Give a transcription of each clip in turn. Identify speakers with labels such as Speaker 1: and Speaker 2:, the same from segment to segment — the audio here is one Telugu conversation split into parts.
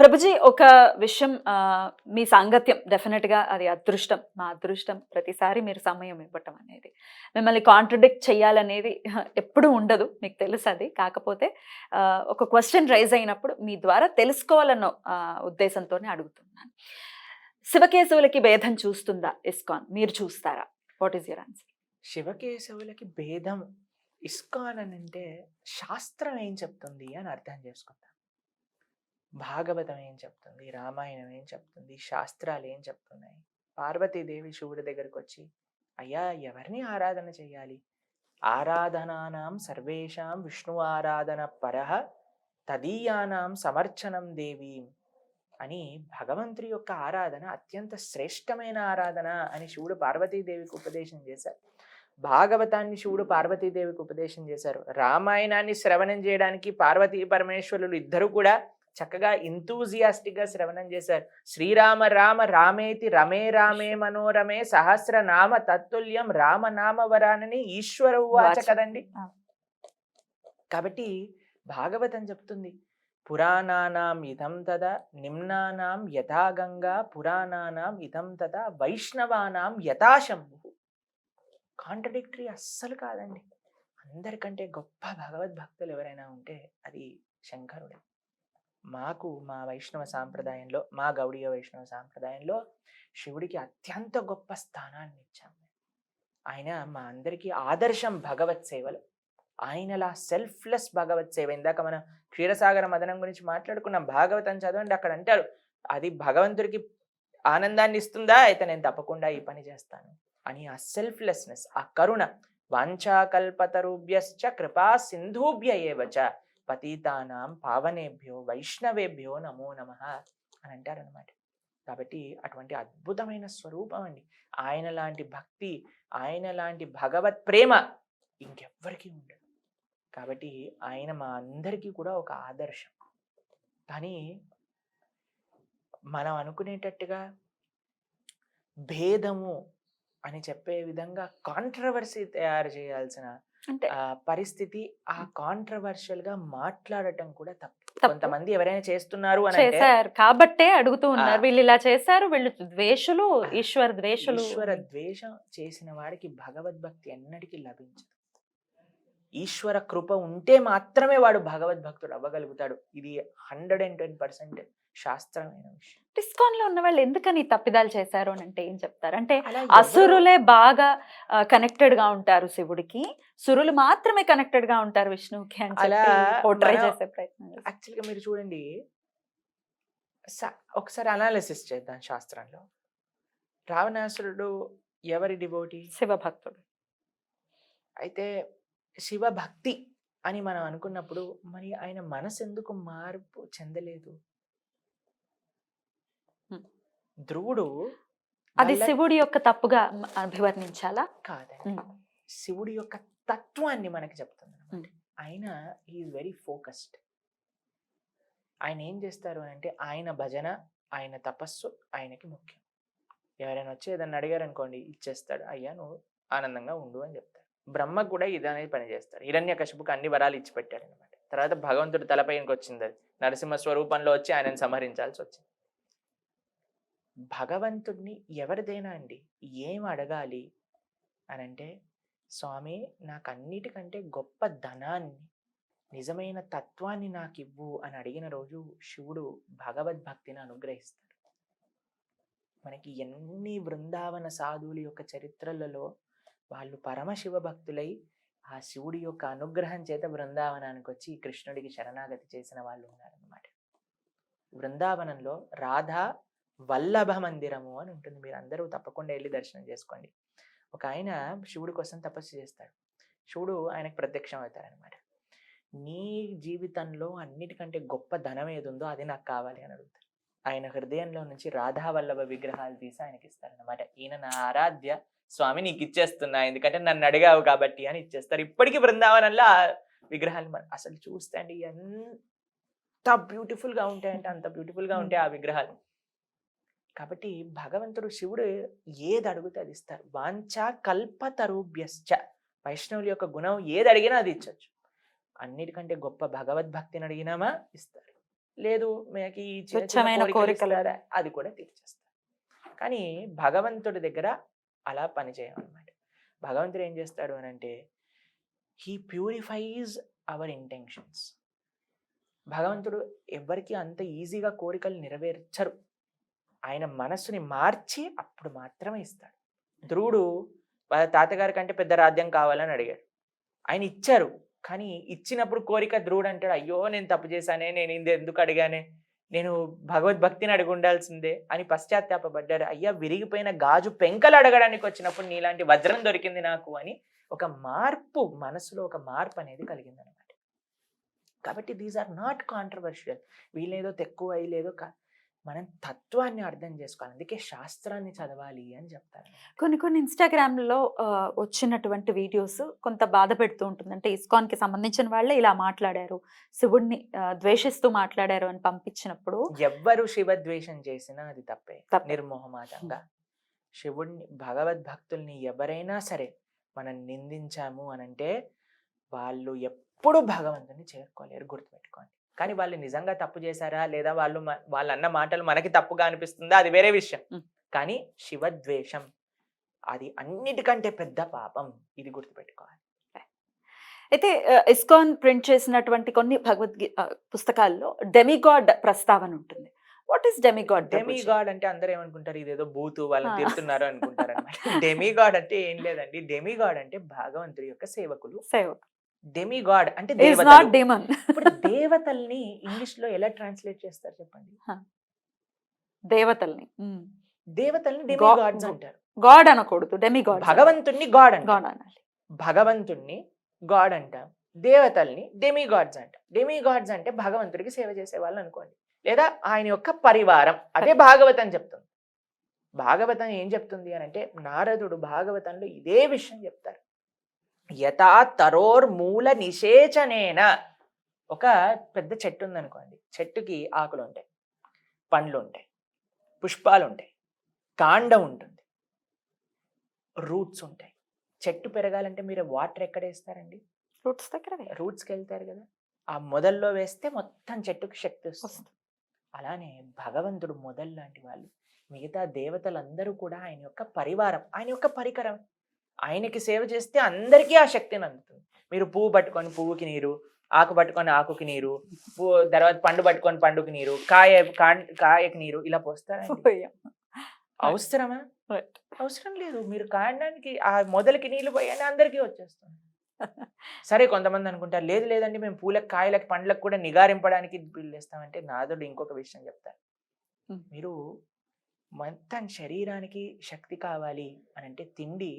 Speaker 1: ప్రభుజీ ఒక విషయం మీ సాంగత్యం డెఫినెట్గా అది అదృష్టం. మా అదృష్టం ప్రతిసారి మీరు సమయం ఇవ్వటం అనేది. మిమ్మల్ని కాంట్రడిక్ట్ చేయాలనేది ఎప్పుడూ ఉండదు మీకు తెలుసు అది. కాకపోతే ఒక క్వశ్చన్ రైజ్ అయినప్పుడు మీ ద్వారా తెలుసుకోవాలన్న ఉద్దేశంతోనే అడుగుతున్నాను. శివకేశవులకి భేదం చూస్తుందా ఇస్కాన్? మీరు చూస్తారా? What is your answer?
Speaker 2: శివకేశవులకి భేదం ఇస్కాన్ అని అంటే శాస్త్రం ఏం చెప్తుంది అని అర్థం చేసుకుంటాను భాగవతం ఏం చెప్తుంది? రామాయణం ఏం చెప్తుంది? శాస్త్రాలు ఏం చెప్తున్నాయి? పార్వతీదేవి శివుడి దగ్గరకు వచ్చి అయ్యా ఎవరిని ఆరాధన చేయాలి ఆరాధనానాం సర్వేషాం విష్ణు ఆరాధన పరహ తదీయానాం సమర్చనం దేవీ అని భగవంతుడి యొక్క ఆరాధన అత్యంత శ్రేష్టమైన ఆరాధన అని శివుడు పార్వతీదేవికి ఉపదేశం చేశారు. భాగవతాన్ని శివుడు పార్వతీదేవికి ఉపదేశం చేశారు. రామాయణాన్ని శ్రవణం చేయడానికి పార్వతీ పరమేశ్వరులు ఇద్దరు కూడా చక్కగా enthusiastic గా శ్రవణం చేశారు. శ్రీరామ రామ రామేతి రమే రామే మనోరమే సహస్ర నామ తత్తుల్యం రామనామ వరానని ఈశ్వర ఉవాచ
Speaker 1: వాచ.
Speaker 2: కదండి. కాబట్టి భాగవతం చెప్తుంది. పురాణానాం ఇదం తదా నిమ్నానాం యథా గంగా పురాణానాం ఇదం తదా వైష్ణవానాం యథాశంభు కాంట్రడిక్టరీ అస్సలు కాదండి. అందరికంటే గొప్ప భగవద్భక్తులు ఎవరైనా ఉంటే అది శంకరుడే. మాకు మా వైష్ణవ సాంప్రదాయంలో మా గౌడీయ వైష్ణవ సాంప్రదాయంలో శివుడికి అత్యంత గొప్ప స్థానాన్ని ఇచ్చాము. ఆయన మా అందరికీ ఆదర్శం భగవత్ సేవలు. ఆయనలా సెల్ఫ్లెస్ భగవత్ సేవ. ఇందాక మనం క్షీరసాగర మదనం గురించి మాట్లాడుకున్నాం. భాగవతం చదవండి అక్కడ అంటారు. అది భగవంతుడికి ఆనందాన్ని ఇస్తుందా? అయితే నేను తప్పకుండా ఈ పని చేస్తాను అని ఆ సెల్ఫ్లెస్నెస్ ఆ కరుణ వాంఛాకల్పతరుభ్యశ్చ కృపా సింధూభ్య ఏవచ పతీతానాం పావనేభ్యో వైష్ణవేభ్యో నమో నమ అని అంటారనమాట కాబట్టి అటువంటి అద్భుతమైన స్వరూపం అండి. ఆయన లాంటి భక్తి ఆయన లాంటి భగవత్ ప్రేమ ఇంకెవ్వరికీ ఉండదు. కాబట్టి ఆయన మా అందరికీ కూడా ఒక ఆదర్శం. కానీ మనం అనుకునేటట్టుగా భేదము అని చెప్పే విధంగా కాంట్రవర్సీ తయారు చేయాల్సిన
Speaker 1: అంటే
Speaker 2: ఆ, పరిస్థితి ఆ కాంట్రవర్షియల్గా మాట్లాడటం కూడా తప్పు. కొంతమంది ఎవరైనా చేస్తున్నారు అని
Speaker 1: చేశారు కాబట్టే అడుగుతూ ఉన్నారు. వీళ్ళు ఇలా చేశారు వీళ్ళు ద్వేషులు. ఈశ్వర ద్వేషులు
Speaker 2: ఈశ్వర ద్వేషం చేసిన వాడికి భగవద్భక్తి ఎన్నటికీ లభించదు ఈశ్వర కృప ఉంటే మాత్రమే వాడు భగవద్భక్తుడు అవ్వగలుగుతాడు. ఇది హండ్రెడ్ అండ్ టెన్ పర్సెంట్ శాస్త్రమైన విషయం.
Speaker 1: ఇస్కాన్లో ఉన్న వాళ్ళు ఎందుకని తప్పిదాలు చేశారు అని అంటే ఏం చెప్తారు? అంటే అసురులే బాగా కనెక్టెడ్గా ఉంటారు శివుడికి. సురులు మాత్రమే కనెక్టెడ్గా ఉంటారు విష్ణువుకి అని పోర్ట్రే చేసే ప్రయత్నం.
Speaker 2: యాక్చువల్గా మీరు చూడండి ఒకసారి అనాలిసిస్ చేద్దాం శాస్త్రంలో. రావణాసురుడు ఎవరి డివోటీ
Speaker 1: శివభక్తుడు.
Speaker 2: అయితే శివభక్తి అని మనం అనుకున్నప్పుడు మరి ఆయన మనసు ఎందుకు మార్పు చెందలేదు. ధ్రువుడు
Speaker 1: అది శివుడి యొక్క తప్పుగా అభివర్ణించాలా?
Speaker 2: కాదండి. శివుడి యొక్క తత్వాన్ని మనకి చెప్తుంది. ఆయన ఈ వెరీ ఫోకస్డ్ ఆయన ఏం చేస్తారు అంటే ఆయన భజన ఆయన తపస్సు ఆయనకి ముఖ్యం. ఎవరైనా వచ్చి ఏదన్నా అడిగారు అనుకోండి ఇచ్చేస్తాడు. అయ్యా నువ్వు ఆనందంగా ఉండు అని చెప్తాడు బ్రహ్మ కూడా ఇది అనేది పనిచేస్తాడు. హిరణ్య కశపుకు అన్ని వరాలు ఇచ్చి పెట్టాడు అనమాట తర్వాత భగవంతుడు తలపై వచ్చింది అది. నరసింహ స్వరూపంలో వచ్చి ఆయనను సంహరించాల్సి వచ్చింది. భగవంతుడిని ఎవరిదైనా అండి ఏం అడగాలి అని అంటే స్వామి నాకు అన్నిటికంటే గొప్ప ధనాన్ని నిజమైన తత్వాన్ని నాకు ఇవ్వు అని అడిగిన రోజు శివుడు భగవద్భక్తిని అనుగ్రహిస్తాడు. మనకి ఎన్ని బృందావన సాధువుల యొక్క చరిత్రలలో వాళ్ళు పరమశివ భక్తులై ఆ శివుడి యొక్క అనుగ్రహం చేత బృందావనానికి వచ్చి కృష్ణుడికి శరణాగతి చేసిన వాళ్ళు ఉన్నారన్నమాట. బృందావనంలో రాధా వల్లభ మందిరము అని ఉంటుంది. మీరు అందరూ తప్పకుండా వెళ్ళి దర్శనం చేసుకోండి. ఒక ఆయన శివుడి కోసం తపస్సు చేస్తాడు. శివుడు ఆయనకు ప్రత్యక్షం అవుతారనమాట నీ జీవితంలో అన్నిటికంటే గొప్ప ధనం ఏది ఉందో అది నాకు కావాలి అని అడుగుతారు ఆయన హృదయంలో నుంచి రాధా వల్లభ విగ్రహాలు తీసి ఆయనకి ఇస్తారనమాట ఈయన నా ఆరాధ్య స్వామి నీకు ఇచ్చేస్తున్నా ఎందుకంటే నన్ను అడిగావు కాబట్టి అని ఇచ్చేస్తారు. ఇప్పటికీ బృందావనంలో ఆ విగ్రహాలు అసలు చూస్తే అండి ఎంత బ్యూటిఫుల్గా ఉంటాయంటే అంత బ్యూటిఫుల్గా ఉంటాయి ఆ విగ్రహాలు. కాబట్టి భగవంతుడు శివుడు ఏది అడిగితే అది ఇస్తారు. వాంఛా కల్పతరుభ్యశ్చ. వైష్ణవుల యొక్క గుణం ఏది అడిగినా అది ఇచ్చొచ్చు. అన్నిటికంటే గొప్ప భగవద్భక్తిని అడిగినామా? ఇస్తారు. లేదు చిన్న
Speaker 1: తుచ్చమైన
Speaker 2: కోరికలు? అది కూడా తీర్చేస్తారు కానీ భగవంతుడి దగ్గర అలా పని చేయమన్నమాట. భగవంతుడు ఏం చేస్తాడు అని అంటే హీ ప్యూరిఫైజ్ అవర్ ఇంటెన్షన్స్ భగవంతుడు ఎవరికి అంత ఈజీగా కోరికలు నెరవేర్చరు. ఆయన మనస్సుని మార్చి అప్పుడు మాత్రమే ఇస్తాడు. ధ్రువుడు వాళ్ళ తాతగారి కంటే పెద్ద రాజ్యం కావాలని అడిగాడు. ఆయన ఇచ్చారు. కానీ ఇచ్చినప్పుడు కోరిక ధ్రువుడు అంటాడు అయ్యో నేను తప్పు చేశానే నేను ఇది ఎందుకు అడిగానే? నేను భగవద్భక్తిని అడిగి ఉండాల్సిందే అని పశ్చాత్తాపడ్డాడు అయ్యా విరిగిపోయిన గాజు పెంకలు అడగడానికి వచ్చినప్పుడు నీలాంటి వజ్రం దొరికింది నాకు అని ఒక మార్పు మనసులో ఒక మార్పు అనేది కలిగింది అనమాట కాబట్టి దీస్ ఆర్ నాట్ కాంట్రవర్షియల్ వీళ్ళేదో తక్కువ అయ్యలేదో కా- మనం తత్వాన్ని అర్థం చేసుకోవాలి. అందుకే శాస్త్రాన్ని చదవాలి అని చెప్తారు.
Speaker 1: కొన్ని కొన్ని ఇన్స్టాగ్రామ్లో వచ్చినటువంటి వీడియోస్ కొంత బాధ పెడుతూ ఉంటుంది. అంటే ఇస్కాన్కి సంబంధించిన వాళ్ళే ఇలా మాట్లాడారు శివుడిని ద్వేషిస్తూ మాట్లాడారు అని పంపించినప్పుడు
Speaker 2: ఎవ్వరు శివద్వేషం చేసినా అది తప్పే
Speaker 1: తప్పే.
Speaker 2: నిర్మోహమాటంగా. శివుడిని భగవద్భక్తుల్ని ఎవరైనా సరే మనం నిందించాము అనంటే వాళ్ళు ఎప్పుడు భగవంతుని చేరుకోలేరు గుర్తుపెట్టుకోండి. కానీ వాళ్ళు నిజంగా తప్పు చేశారా? లేదా వాళ్ళు వాళ్ళు అన్న మాటలు మనకి తప్పుగా అనిపిస్తుందా? అది వేరే విషయం. కానీ శివద్వేషం అది అన్నిటికంటే పెద్ద పాపం ఇది గుర్తుపెట్టుకోవాలి.
Speaker 1: అయితే ఇస్కాన్ ప్రింట్ చేసినటువంటి కొన్ని భగవద్గీ పుస్తకాల్లో డెమిగాడ్ ప్రస్తావన ఉంటుంది. వాట్ ఈస్ డెమిగాడ్
Speaker 2: డెమిగాడ్ అంటే అందరూ ఏమనుకుంటారు? ఇదేదో బూతు వాళ్ళని
Speaker 1: ఆ.
Speaker 2: తిడుతున్నారు అనుకుంటారు అనమాట డెమిగాడ్ అంటే ఏం లేదండి. డెమిగాడ్ అంటే భగవంతుడి యొక్క సేవకులు.
Speaker 1: సేవ
Speaker 2: డెమిగాడ్ అంటే
Speaker 1: నాట్ డిమన్
Speaker 2: ఇప్పుడు దేవతల్ని ఇంగ్లీష్లో ఎలా ట్రాన్స్లేట్ చేస్తారు చెప్పండి?
Speaker 1: దేవతల్ని.
Speaker 2: దేవతల్ని డెమిగాడ్స్ అంటారు.
Speaker 1: గాడ్ అనకూడదు డెమిగాడ్
Speaker 2: భగవంతుణ్ణి గాడ్ అంటాం
Speaker 1: గాడ్ అనాలి.
Speaker 2: భగవంతుణ్ణి గాడ్ అంటాం. దేవతల్ని డెమిగాడ్స్ అంటాం. డెమిగాడ్స్ అంటే భగవంతుడికి సేవ చేసే వాళ్ళు అనుకోండి. లేదా ఆయన యొక్క పరివారం. అదే భాగవతం చెప్తుంది. భాగవతం ఏం చెప్తుంది అని అంటే నారదుడు భాగవతంలో ఇదే విషయం చెప్తారు. యథా తరోర్ మూల నిషేచనేన ఒక పెద్ద చెట్టు ఉందనుకోండి చెట్టుకి ఆకులు ఉంటాయి పండ్లు ఉంటాయి పుష్పాలు ఉంటాయి కాండం ఉంటుంది రూట్స్ ఉంటాయి చెట్టు పెరగాలంటే మీరు వాటర్ ఎక్కడ వేస్తారండి
Speaker 1: ఫ్రూట్స్ దగ్గర.
Speaker 2: రూట్స్కి వెళ్తారు కదా. ఆ మొదల్లో వేస్తే మొత్తం చెట్టుకి శక్తి వస్తుంది.
Speaker 1: వస్తుంది.
Speaker 2: అలానే భగవంతుడు మొదలు లాంటి వాళ్ళు మిగతా దేవతలందరూ కూడా ఆయన యొక్క పరివారం ఆయన యొక్క పరికరం. ఆయనకి సేవ చేస్తే అందరికీ ఆ శక్తిని అందుతుంది మీరు పువ్వు పట్టుకొని పువ్వుకి నీరు ఆకు పట్టుకొని ఆకుకి నీరు పువ్వు తర్వాత పండు పట్టుకొని పండుకి నీరు కాయ కాయకి నీరు ఇలా పోస్తారండి
Speaker 1: పోయాం.
Speaker 2: అవసరమా. అవసరం లేదు మీరు కాయడానికి ఆ మొదలకి నీళ్ళు పోయాని అందరికీ వచ్చేస్తుంది సరే కొంతమంది అనుకుంటారు లేదు లేదండి మేము పూలకు కాయలకు పండ్లకు కూడా నిగారింపడానికి పిల్లేస్తామంటే నాదుడు ఇంకొక విషయం చెప్తారు. మీరు మొత్తం శరీరానికి శక్తి కావాలి అని అంటే తిండి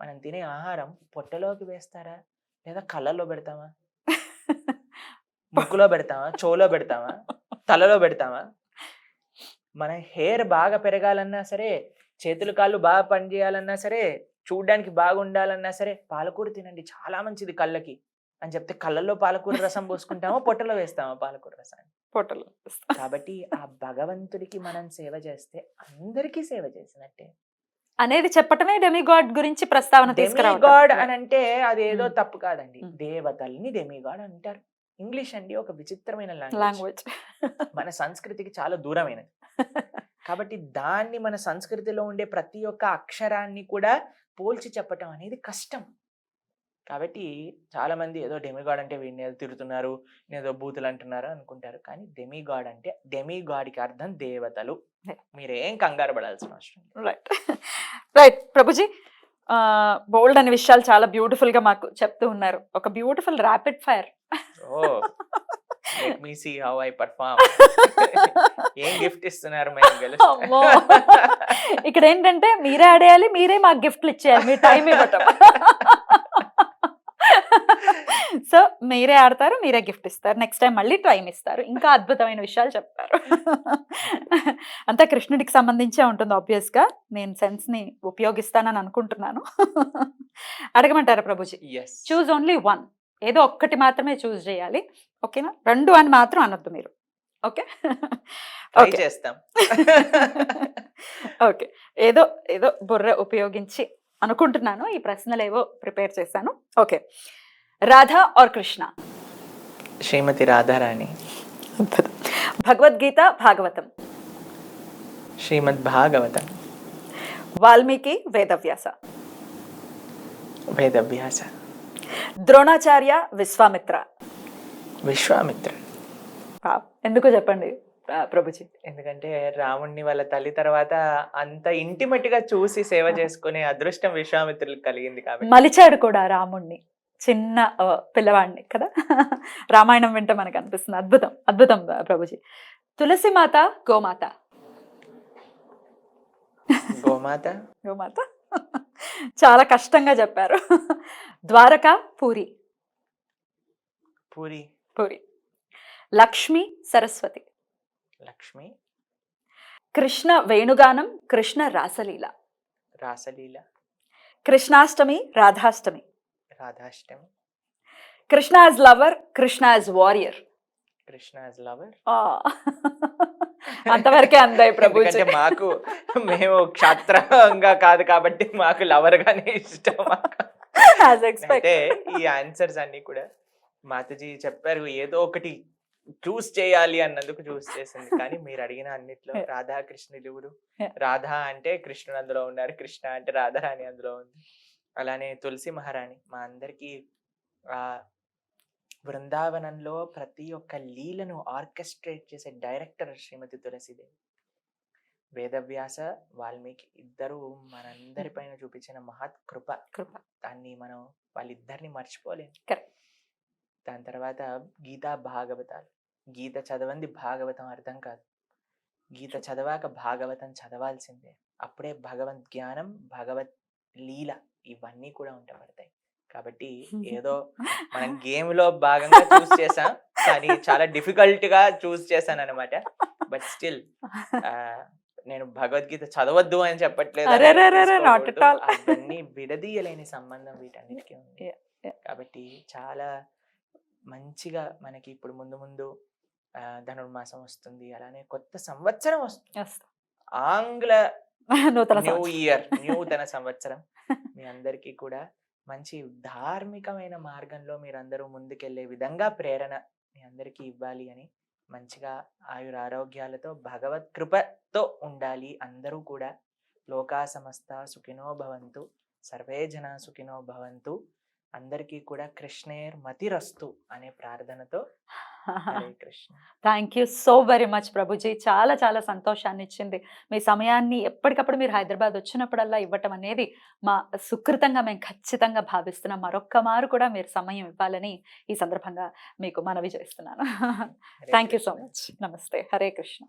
Speaker 2: మనం తినే ఆహారం పొట్టలోకి వేస్తారా? లేదా కళ్ళల్లో పెడతామా? ముక్కులో పెడతామా? చెవులో పెడతామా? తలలో పెడతామా? మన హెయిర్ బాగా పెరగాలన్నా సరే చేతులు కాళ్ళు బాగా పనిచేయాలన్నా సరే చూడ్డానికి బాగుండాలన్నా సరే పాలకూర తినండి. చాలా మంచిది కళ్ళకి. అని చెప్తే కళ్ళల్లో పాలకూర రసం పోసుకుంటామా? పొట్టలో వేస్తామా పాలకూర రసాన్ని?
Speaker 1: పొట్టలు
Speaker 2: కాబట్టి ఆ భగవంతుడికి మనం సేవ చేస్తే అందరికీ సేవ చేసినట్టే.
Speaker 1: అనేది చెప్పటమే డెమిగాడ్ గురించి ప్రస్తావన తీసుకురావడం
Speaker 2: అని అంటే అది ఏదో
Speaker 1: మ్మ్.
Speaker 2: తప్పు కాదండి.
Speaker 1: మ్మ్.
Speaker 2: దేవతల్ని డెమిగాడ్ అంటారు. ఇంగ్లీష్ అండి ఒక విచిత్రమైన లాంగ్వేజ్ మన సంస్కృతికి చాలా దూరమైనది. కాబట్టి దాన్ని మన సంస్కృతిలో ఉండే ప్రతి ఒక్క అక్షరాన్ని కూడా పోల్చి చెప్పటం అనేది కష్టం. కాబట్టి చాలా మంది ఏదో డెమిగాడ్ అంటే వీడిని ఏదో తిరుగుతున్నారు ఏదో బూతులు అంటున్నారు అనుకుంటారు. కానీ డెమిగాడ్ అంటే డెమిగాడ్కి అర్థం దేవతలు. మీరేం కంగారు పడాల్సిన అవసరం.
Speaker 1: రైట్ రైట్ ప్రభుజీ బోల్డ్ అనే విషయాలు చాలా బ్యూటిఫుల్గా మాకు చెప్తూ ఉన్నారు. ఒక బ్యూటిఫుల్ ర్యాపిడ్ ఫైర్
Speaker 2: మీ సీ హౌ ఐ పర్ఫార్మ్ ఏం గిఫ్ట్ ఇస్తున్నారు
Speaker 1: ఇక్కడ ఏంటంటే మీరే ఆడేయాలి మీరే మాకు గిఫ్ట్లు ఇచ్చేయాలి. మీ టైం ఇవ్వటం. సో మీరే ఆడతారు మీరే గిఫ్ట్ ఇస్తారు. నెక్స్ట్ టైం మళ్ళీ టైం ఇస్తారు ఇంకా అద్భుతమైన విషయాలు చెప్తారు అంతా కృష్ణుడికి సంబంధించే ఉంటుంది obvious గా నేను సెన్స్ని ఉపయోగిస్తానని అనుకుంటున్నాను. అడగమంటారా ప్రభుజీ? చూజ్ ఓన్లీ వన్ ఏదో ఒక్కటి మాత్రమే చూస్ చేయాలి. ఓకేనా? రెండు అని మాత్రం అనొద్దు మీరు. ఓకే?
Speaker 2: చేస్తాం.
Speaker 1: ఓకే. ఏదో ఏదో బుర్ర ఉపయోగించి అనుకుంటున్నాను. ఈ ప్రశ్నలు ఏవో ప్రిపేర్ చేశాను. ఓకే. రాధా ఆర్ కృష్ణ?
Speaker 2: శ్రీమతి రాధారాణి.
Speaker 1: భగవద్గీత భాగవతం.
Speaker 2: శ్రీమద్ భాగవతం
Speaker 1: వాల్మీకి వేదవ్యాస.
Speaker 2: వేదవ్యాస.
Speaker 1: ద్రోణాచార్య విశ్వామిత్ర.
Speaker 2: విశ్వామిత్ర.
Speaker 1: ఎందుకో చెప్పండి ప్రభుజీ.
Speaker 2: ఎందుకంటే రాముణ్ణి వాళ్ళ తల్లి తర్వాత అంత ఇంటిమేట్గా చూసి సేవ చేసుకునే అదృష్టం విశ్వామిత్రులకు కలిగింది కాబట్టి.
Speaker 1: మలిచాడు కూడా రాముణ్ణి. చిన్న పిల్లవాడిని కదా? రామాయణం వింటే మనకు అనిపిస్తుంది అద్భుతం అద్భుతం ప్రభుజీ. తులసి మాత గోమాత.
Speaker 2: గోమాత?
Speaker 1: గోమాత? చాలా కష్టంగా చెప్పారు. ద్వారక పూరి.
Speaker 2: పూరి.
Speaker 1: పూరి. లక్ష్మి సరస్వతి.
Speaker 2: లక్ష్మి.
Speaker 1: కృష్ణ వేణుగానం కృష్ణ రాసలీల.
Speaker 2: రాసలీల.
Speaker 1: Krishnashtami Radhashtami.
Speaker 2: Radhashtami
Speaker 1: Krishna as lover Krishna as warrior.
Speaker 2: Krishna as lover.
Speaker 1: అంతవరకే అందాయి
Speaker 2: ఎందుకంటే మాకు మేము క్షత్రంగా కాదు కాబట్టి మాకు లవర్ గానే ఇష్టం అయితే ఈ ఆన్సర్స్ అన్ని కూడా మాతాజీ చెప్పారు ఏదో ఒకటి చూస్ చేయాలి అన్నందుకు చూస్ చేసింది. కానీ మీరు అడిగిన అన్నిట్లో. రాధా
Speaker 1: Yeah.
Speaker 2: రాధా అంటే కృష్ణుడు అందులో ఉన్నారు కృష్ణ అంటే రాధారాణి అందులో ఉంది. అలానే తులసి మహారాణి మా అందరికీ ఆ బృందావనంలో ప్రతి ఒక్క లీలను ఆర్కెస్ట్రేట్ చేసే డైరెక్టర్ శ్రీమతి తులసిదేవి వేదవ్యాస వాల్మీకి ఇద్దరు మనందరి పైన చూపించిన మహత్ కృప.
Speaker 1: కృప.
Speaker 2: దాన్ని మనం వాళ్ళిద్దరిని మర్చిపోలేం.
Speaker 1: Correct.
Speaker 2: దాని తర్వాత గీతా భాగవతాలు. గీత చదవంది భాగవతం అర్థం కాదు. గీత చదవాక భాగవతం చదవాల్సిందే. అప్పుడే భగవద్ జ్ఞానం భగవత్ లీల ఇవన్నీ కూడా ఉండబడతాయి కాబట్టి ఏదో మనం గేమ్లో భాగంగా చూస్ చేసాం కానీ చాలా డిఫికల్ట్గా చూస్ చేశాను అనమాట బట్ స్టిల్ నేను భగవద్గీత చదవద్దు అని చెప్పట్లేదు అని
Speaker 1: అరెరెరెరె, not at
Speaker 2: తీసుకోకూడదు.
Speaker 1: all.
Speaker 2: అవన్నీ విడదీయలేని సంబంధం వీటన్నిటికీ ఉంది. కాబట్టి చాలా మంచిగా మనకి ఇప్పుడు ముందు ముందు ధనుర్మాసం వస్తుంది అలానే కొత్త సంవత్సరం వస్తుంది. ఆంగ్ల న్యూ. ఇయర్ నూతన సంవత్సరం మీ అందరికీ కూడా మంచి ధార్మికమైన మార్గంలో మీరందరూ ముందుకెళ్ళే విధంగా ప్రేరణ మీ అందరికీ ఇవ్వాలి అని మంచిగా ఆయుర ఆరోగ్యాలతో భగవత్ కృపతో ఉండాలి అందరూ కూడా. లోకా సమస్త సుఖినో భవంతు సర్వే జన సుఖినో భవంతు. అందరికీ కూడా కృష్ణేర్ మతిరస్తు అనే ప్రార్థనతో
Speaker 1: thank you so very much Prabhuji చాలా చాలా సంతోషాన్ని ఇచ్చింది మీ సమయాన్ని ఎప్పటికప్పుడు మీరు హైదరాబాద్ వచ్చినప్పుడల్లా ఇవ్వటం అనేది మా సుకృతంగా మేము ఖచ్చితంగా భావిస్తున్నాం. మరొక్క మారు కూడా మీరు సమయం ఇవ్వాలని ఈ సందర్భంగా మీకు మనవి చేస్తున్నాను. Thank you so. మచ్ నమస్తే. హరే కృష్ణ.